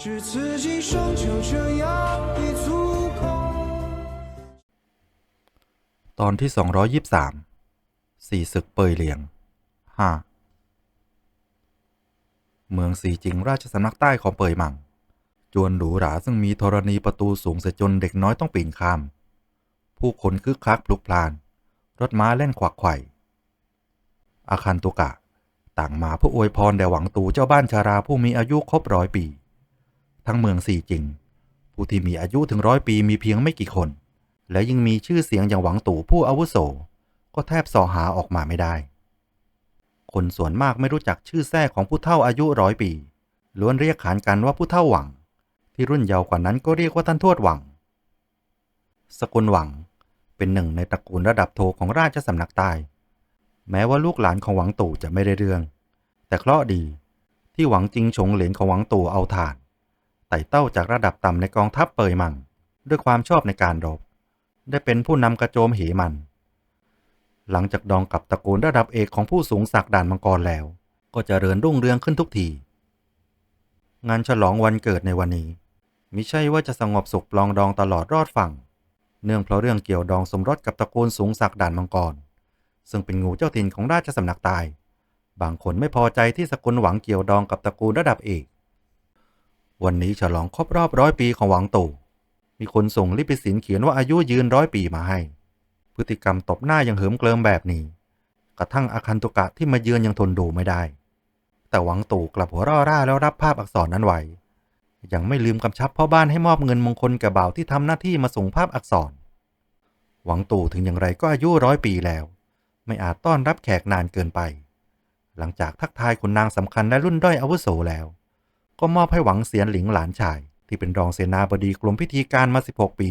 只此今生就这样一足够。 ตอนที่ 223 สี่ศึกเปยเหลียง ห้า เมืองสีจิงราชสำนักใต้ของเปยหมัง จวนหรูหราซึ่งมีธรณีประตูสูงเสียจนเด็กน้อยต้องปีนข้าม ผู้คนคึกคักพลุกพล่าน รถม้าเล่นขวักไขว่อาคันตุกะ ต่างมาเพื่ออวยพรแด่หวังตูเจ้าบ้านชาราผู้มีอายุครบร้อยปี ทั้งเมืองสีจิง ผู้ที่มีอายุถึงร้อยปีมีเพียงไม่กี่คน และยังมีชื่อเสียงอย่างหวังตู่ผู้อาวุโส ก็แทบสอหาออกมาไม่ได้ คนส่วนมากไม่รู้จักชื่อแท้ของผู้เฒ่าอายุร้อยปีล้วนเรียกขานกันว่าผู้เฒ่าหวัง ที่รุ่นเยาว์กว่านั้นก็เรียกว่าท่านทวดหวัง สกุลหวังเป็นหนึ่งในตระกูลระดับโทของราชสำนักใต้แม้ว่าลูกหลานของหวังตู่จะไม่ได้เรื่อง แต่เคราะห์ดีที่หวังจริงฉงเหลนของหวังตู่เอาฐาน ไต่เต้าจากระดับต่ำในกองทัพเปยมัง ด้วยความชอบในการรบ ได้เป็นผู้นำกระโจมเหมัน หลังจากดองกับตระกูลระดับเอกของผู้สูงศักดิ์ด่านมังกรแล้ว ก็จเจริญรุ่งเรืองขึ้นทุกที งานฉลองวันเกิดในวันนี้มิใช่ว่าจะสงบสุขปลองดองตลอดรอดฝั่ง เนื่องเพราะเรื่องเกี่ยวดองสมรสกับตระกูลสูงศักดิ์ด่านมังกร ซึ่งเป็นงูเจ้าถิ่นของราชสำนักตาย บางคนไม่พอใจที่สกุลหวังเกี่ยวดองกับตระกูลระดับเอก วันนี้ฉลองครบรอบร้อยปีของหวังตู่ มีคนส่งลิปิสินเขียนว่าอายุยืนร้อยปีมาให้ พฤติกรรมตบหน้ายังเหิมเกลิมแบบนี้ กระทั่งอาคันตุกะที่มาเยือนยังทนดูไม่ได้ แต่หวังตู่กลับหัวร่อร่าแล้วรับภาพอักษรนั้นไว้ ยังไม่ลืมกำชับพ่อบ้านให้มอบเงินมงคลแก่บ่าวที่ทำหน้าที่มาส่งภาพอักษร หวังตู่ถึงอย่างไรก็อายุร้อยปีแล้ว ไม่อาจต้อนรับแขกนานเกินไป หลังจากทักทายคุณนางสำคัญและรุ่นด้อยอาวุโสแล้ว ก็มอบให้หวังเสียนหลิงหลานชาย ที่เป็นรองเสนาบดีกรมพิธีการมา 16 ปี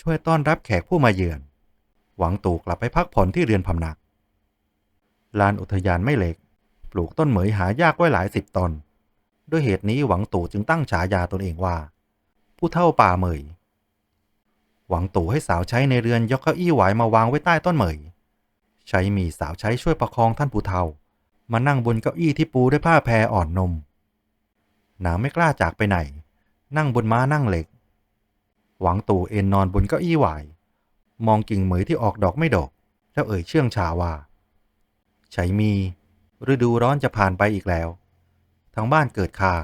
ช่วยต้อนรับแขกผู้มาเยือน หวังตู่กลับไปพักผ่อนที่เรือนพำนัก ลานอุทยานไม่เล็ก ปลูกต้นเหมยหายากไว้หลายสิบต้นด้วยเหตุนี้หวังตู่จึงตั้งฉายาตนเองว่า ผู้เท่าป่าเหมย หวังตู่ให้สาวใช้ในเรือนยกเก้าอี้หวายมาวางไว้ใต้ต้นเหมย ใช้มีสาวใช้ช่วยประคองท่านผู้เฒ่า มานั่งบนเก้าอี้ที่ปูด้วยผ้าแพรอ่อนนม นางไม่กล้าจากไปไหน นั่งบนม้านั่งเหล็ก หวังตู่เอนนอนบนเก้าอี้หวาย มองกิ่งเหมยที่ออกดอกไม่ดอก แล้วเอ่ยเชื่องชาว่าใช้มี ฤดูร้อนจะผ่านไปอีกแล้วทั้งบ้านเกิดคา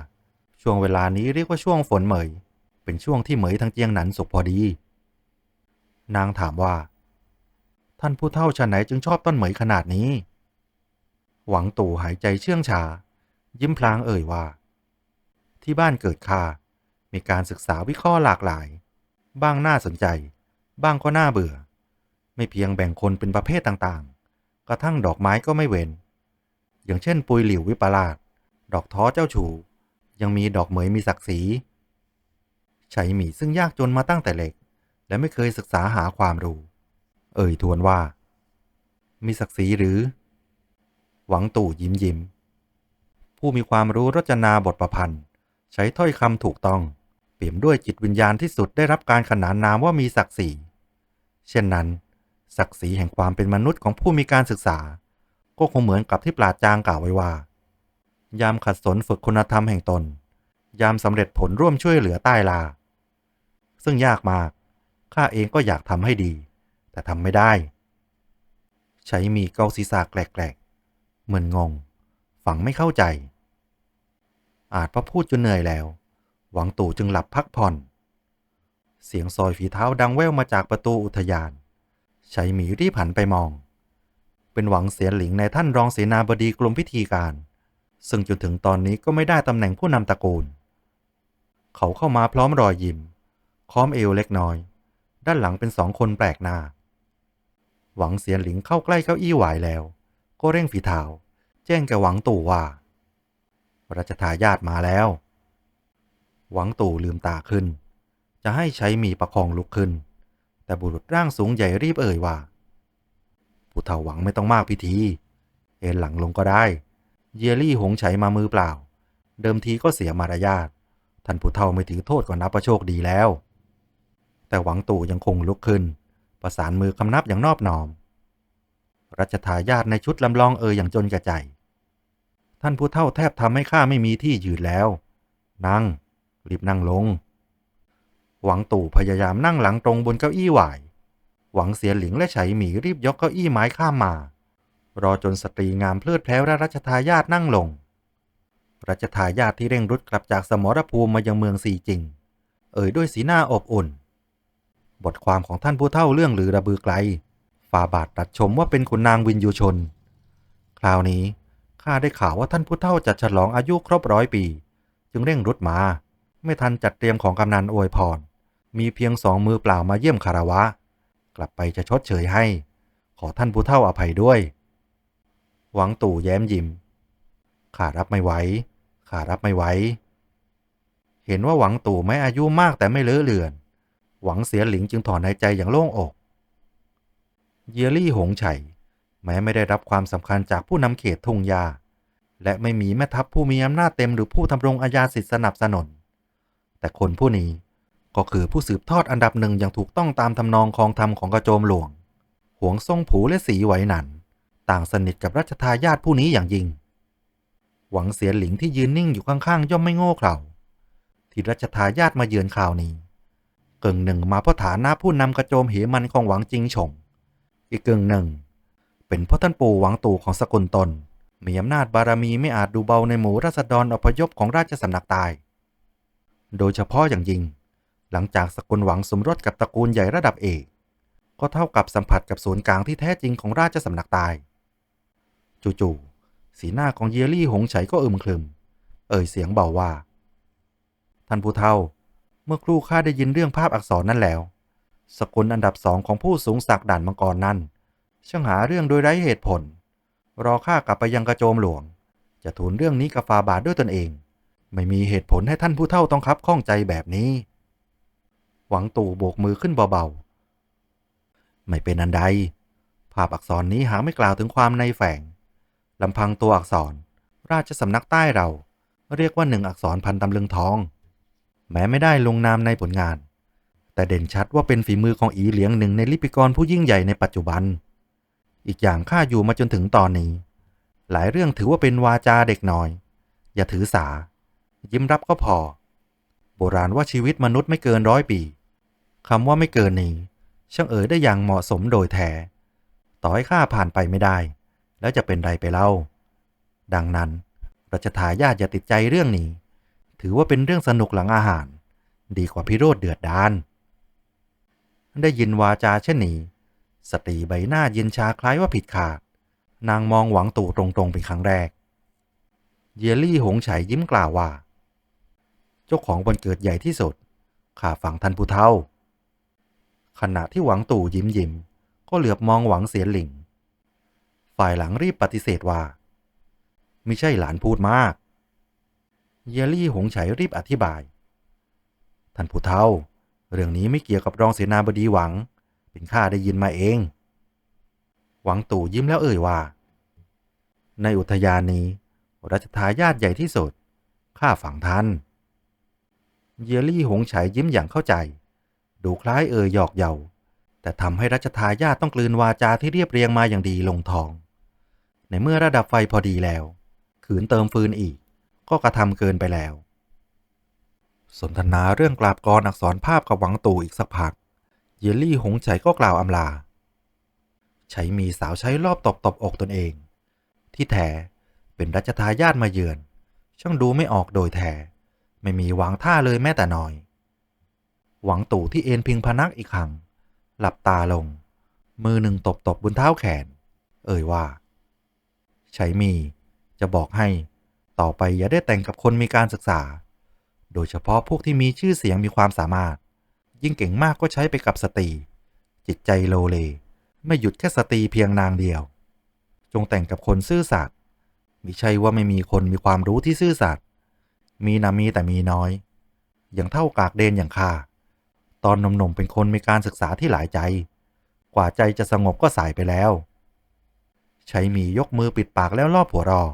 ช่วงเวลานี้เรียกว่าช่วงฝนเหมย เป็นช่วงที่เหมยทั้งเจียงหนันสุกพอดี นางถามว่า ท่านผู้เฒ่าชนไหนจึงชอบต้นเหมยขนาดนี้ หวังตู่หายใจเชื่องชา ยิ้มพลางเอ่ยว่า ที่บ้านเกิดคา มีการศึกษาวิเคราะห์หลากหลาย บ้างน่าสนใจ บ้างก็น่าเบื่อ ไม่เพียงแบ่งคนเป็นประเภทต่างๆ กระทั่งดอกไม้ก็ไม่เว้น อย่างเช่นปุยหลิววิปลาสดอกท้อเจ้าชูยังมีดอกเหมยมีศักดิ์ศรีไฉหมี่ซึ่งยากจนมาตั้งแต่เล็ก และไม่เคยศึกษาหาความรู้ เอ่ยทวนว่า มีศักดิ์ศรีหรือ หวังตู่ยิ้มยิ้ม ผู้มีความรู้รจนาบทประพันธ์ ใช้ถ้อยคำถูกต้อง เปี่ยมด้วยจิตวิญญาณที่สุดได้รับการขนานนามว่ามีศักดิ์ศรี เช่นนั้น ศักดิ์ศรีแห่งความเป็นมนุษย์ของผู้มีการศึกษา ก็คงเหมือนกับที่ปราดจางกล่าวไว้ว่า ยามขัดสนฝึกคุณธรรมแห่งตน ยามสำเร็จผลร่วมช่วยเหลือใต้ลา ซึ่งยากมาก ข้าเองก็อยากทำให้ดี แต่ทำไม่ได้ ใช้มีเกาศีรษะแกลกๆเหมือนงง ฝังไม่เข้าใจ อาจพระพูดจนเหนื่อยแล้ว หวังตู่จึงหลับพักผ่อน เสียงซอยฝีเท้าดังแว่วมาจากประตูอุทยานใช้หมีรีบหันไปมอง เป็นหวังเสียหลิงในท่านรองเสนาบดีกรมพิธีการ ซึ่งจนถึงตอนนี้ก็ไม่ได้ตำแหน่งผู้นำตระกูล เขาเข้ามาพร้อมรอยยิ้ม ค้อมเอวเล็กน้อย ด้านหลังเป็นสองคนแปลกหน้า หวังเสียหลิงเข้าใกล้เก้าอี้หวายแล้ว ก็เร่งฝีเท้าแจ้งแกหวังตู่ว่า รัชทายาทมาแล้ว หวังตู่ลืมตาขึ้น จะให้ใช้มีประคองลุกขึ้น แต่บุรุษร่างสูงใหญ่รีบเอ่ยว่า ผู้เฒ่าหวังไม่ต้องมากพิธี เอนหลังลงก็ได้ เยลี่หงไฉมามือเปล่า เดิมทีก็เสียมารยาทท่านผู้เฒ่าไม่ถือโทษก็นับประโชคดีแล้ว แต่หวังตู่ยังคงลุกขึ้น ประสานมือคำนับอย่างนอบน้อมรัชทายาทในชุดลำลองเอ่ยอย่างจนกระใจ ท่านผู้เฒ่าแทบทำให้ข้าไม่มีที่ยืนแล้ว นั่ง รีบนั่งลง หวังตู่พยายามนั่งหลังตรงบนเก้าอี้หวาย หวังเสียหลิงและไฉหมีรีบยกเก้าอี้ไม้ข้ามมา รอจนสตรีงามเพลิดเพล้วและรัชทายาทนั่งลง รัชทายาทที่เร่งรุดกลับจากสมรภูมิมายังเมืองซีจริง เอ่ยด้วยสีหน้าอบอุ่น บทความของท่านผู้เฒ่าเรื่องลือระบือไกลฝ่าบาทตัดชมว่าเป็นขุนนางวินยูชน คราวนี้ ข้าได้ข่าวว่าท่านผู้เฒ่าจัดฉลองอายุครบร้อยปี จึงเร่งรุดมา ไม่ทันจัดเตรียมของกำนันอวยพร มีเพียงสองมือเปล่ามาเยี่ยมคารวะ กลับไปจะชดเชยให้ ขอท่านผู้เฒ่าอภัยด้วย หวังตู่แย้มยิ้มข้ารับไม่ไหวข้ารับไม่ไหวเห็นว่าหวังตู่ไม่อายุมากแต่ไม่เลอะเลือน หวังเสียหลิงจึงถอนหายใจอย่างโล่งอก เยลี่หงไฉ แม้ไม่ได้รับความสำคัญจากผู้นำเขตทุ่งยา และไม่มีแม่ทัพผู้มีอำนาจเต็มหรือผู้ทำรงอาญาสิทธิสนับสนุน แต่คนผู้นี้ก็คือผู้สืบทอดอันดับหนึ่งอย่างถูกต้องตามทำนองคองธรรมของกระโจมหลวง หวงทรงผูและสีไหวหนัน ต่างสนิทกับรัชทายาทผู้นี้อย่างยิ่ง หวังเสียหลิงที่ยืนนิ่งอยู่ข้างๆ ย่อมไม่โง่เขลาที่รัชทายาทมาเยือนข่าวนี้กึ่งหนึ่งมาเพราะฐานะผู้นำกระโจมเหมันของหวังจิงฉงอีกกึ่งหนึ่ง เป็นเพราะท่านปู่หวังตู่ของสกุลตน มีอำนาจบารมีไม่อาจดูเบาในหมู่ราษฎรอพยพของราชสำนักตาย โดยเฉพาะอย่างยิ่ง หลังจากสกุลหวังสมรสกับตระกูลใหญ่ระดับเอกก็เท่ากับสัมผัสกับศูนย์กลางที่แท้จริงของราชสำนักตาย จู่ๆสีหน้าของเยลี่หงไฉก็อึมครึม เอ่ยเสียงเบาว่า ท่านผู้เฒ่า เมื่อครู่ข้าได้ยินเรื่องภาพอักษรนั่นแล้ว สกุลอันดับสองของผู้สูงศักดิ์ด่านมังกรนั่น ช่างหาเรื่องโดยไร้เหตุผล รอข้ากลับไปยังกระโจมหลวง จะทูลเรื่องนี้กับฟาบาทด้วยตนเอง ไม่มีเหตุผลให้ท่านผู้เฒ่าต้องคับข้องใจแบบนี้ หวังตู่โบกมือขึ้นเบาๆ ไม่เป็นอันใด ภาพอักษรนี้หาไม่กล่าวถึงความในแฝงลำพังตัวอักษร ราชสำนักใต้เรา เรียกว่าหนึ่งอักษรพันตำลึงทอง แม้ไม่ได้ลงนามในผลงาน แต่เด่นชัดว่าเป็นฝีมือของอีเหลียงหนึ่งในลิปิกรผู้ยิ่งใหญ่ในปัจจุบัน อีกอย่างข้าอยู่มาจนถึงตอนนี้ หลายเรื่องถือว่าเป็นวาจาเด็กน้อย อย่าถือสา ยิ้มรับก็พอ โบราณว่าชีวิตมนุษย์ไม่เกินร้อยปีคำว่าไม่เกินนี้ช่างเอ๋ยได้อย่างเหมาะสมโดยแท้ต่อให้ข้าผ่านไปไม่ได้ แล้วจะเป็นไรไปเล่า ดังนั้นรัชทายาทอย่าติดใจเรื่องนี้ ถือว่าเป็นเรื่องสนุกหลังอาหาร ดีกว่าพิโรธเดือดดานได้ยินวาจาเช่นนี้ สตรีใบหน้าเย็นชาคล้ายว่าผิดขาด นางมองหวังตู่ตรงๆเป็นครั้งแรก เยลลี่หงไฉยิ้มกล่าวว่า เจ้าของวันเกิดใหญ่ที่สุดข้าฝังท่านผู้เฒ่า ขณะที่หวังตู่ยิ้มยิ้มก็เหลือบมองหวังเสียนหลิง ฝ่ายหลังรีบปฏิเสธว่า ไม่ใช่หลานพูดมาก เยลลี่หงไฉรีบอธิบาย ท่านผู้เฒ่า เรื่องนี้ไม่เกี่ยวกับรองเสนาบดีหวัง เป็นข้าได้ยินมาเอง หวังตู่ยิ้มแล้วเอ่ยว่า ในอุทยานนี้ รัชทายาทใหญ่ที่สุด ข้าฝังท่าน เยลลี่หงไฉยิ้มอย่างเข้าใจ ดูคล้ายเอ่ยหยอกเยาแต่ทำให้รัชทายาทต้องกลืนวาจาที่เรียบเรียงมาอย่างดีลงทอง ในเมื่อระดับไฟพอดีแล้ว ขืนเติมฟืนอีก ก็กระทำเกินไปแล้ว สนทนาเรื่องกราบกรอักษรภาพกับหวังตู่อีกสักพัก เยลลี่หงไฉก็กล่าวอำลา ใช้มีสาวใช้รอบตบตบอกตนเอง ที่แท้เป็นรัชทายาทมาเยือน ช่างดูไม่ออกโดยแท้ไม่มีวางท่าเลยแม้แต่น้อย หวังตู่ที่เอ็นพิงพนักอีกครั้ง หลับตาลง มือหนึ่งตบตบบนเท้าแขน เอ่ยว่าใช้มีจะบอกให้ ต่อไปอย่าได้แต่งกับคนมีการศึกษา โดยเฉพาะพวกที่มีชื่อเสียงมีความสามารถ ยิ่งเก่งมากก็ใช้ไปกับสตรี จิตใจโลเล ไม่หยุดแค่สตรีเพียงนางเดียว จงแต่งกับคนซื่อสัตย์มิใช่ว่าไม่มีคนมีความรู้ที่ซื่อสัตย์มีนามีแต่มีน้อย อย่างเท่ากากเดนอย่างข้าตอนหนุ่มๆเป็นคนมีการศึกษาที่หลายใจ กว่าใจจะสงบก็สายไปแล้ว ใช้มียกมือปิดปากแล้วรอบหัวรอ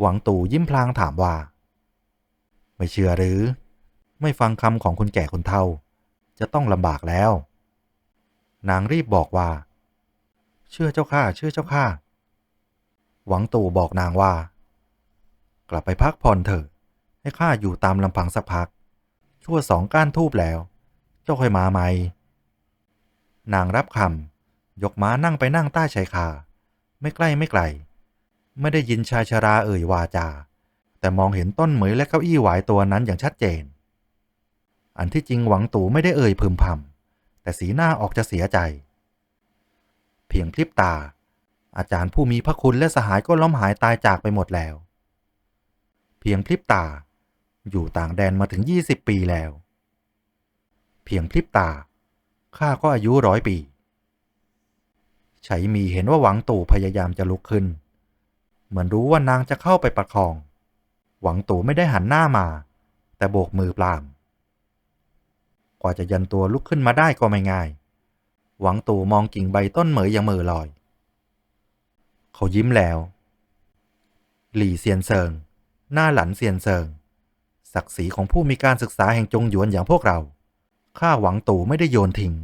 หวังตู่ยิ้มพลางถามว่า ไม่เชื่อหรือ ไม่ฟังคำของคนแก่คนเฒ่า จะต้องลำบากแล้ว นางรีบบอกว่า เชื่อเจ้าข้าเชื่อเจ้าข้าหวังตู่บอกนางว่า กลับไปพักผ่อนเถอะ ให้ข้าอยู่ตามลำพังสักพัก ชั่วสองก้านทูบแล้ว เจ้าค่อยมาไหมนางรับคำยกม้านั่งไปนั่งใต้ชายคา ไม่ใกล้ไม่ไกล ไม่ได้ยินชายชราเอ่ยวาจา แต่มองเห็นต้นเหมยและเก้าอี้หวายตัวนั้นอย่างชัดเจน อันที่จริงหวังตู่ไม่ได้เอ่ยพึมพำแต่สีหน้าออกจะเสียใจ เพียงพริบตา อาจารย์ผู้มีพระคุณและสหายก็ล้มหายตายจากไปหมดแล้ว เพียงพริบตา อยู่ต่างแดนมาถึง20ปีแล้ว เพียงพริบตาข้าก็อายุร้อยปีไฉมีเห็นว่าหวังตู่พยายามจะลุกขึ้น เหมือนรู้ว่านางจะเข้าไปประคอง หวังตู่ไม่ได้หันหน้ามา แต่โบกมือปลาม กว่าจะยันตัวลุกขึ้นมาได้ก็ไม่ง่าย หวังตู่มองกิ่งใบต้นเหมยอย่างมือลอย เขายิ้มแล้ว หลี่เซียนเซิง หน้าหลันเซียนเซิง ศักดิ์ศรีของผู้มีการศึกษาแห่งจงหยวนอย่างพวกเรา ข้าหวังตู่ไม่ได้โยนทิ้ง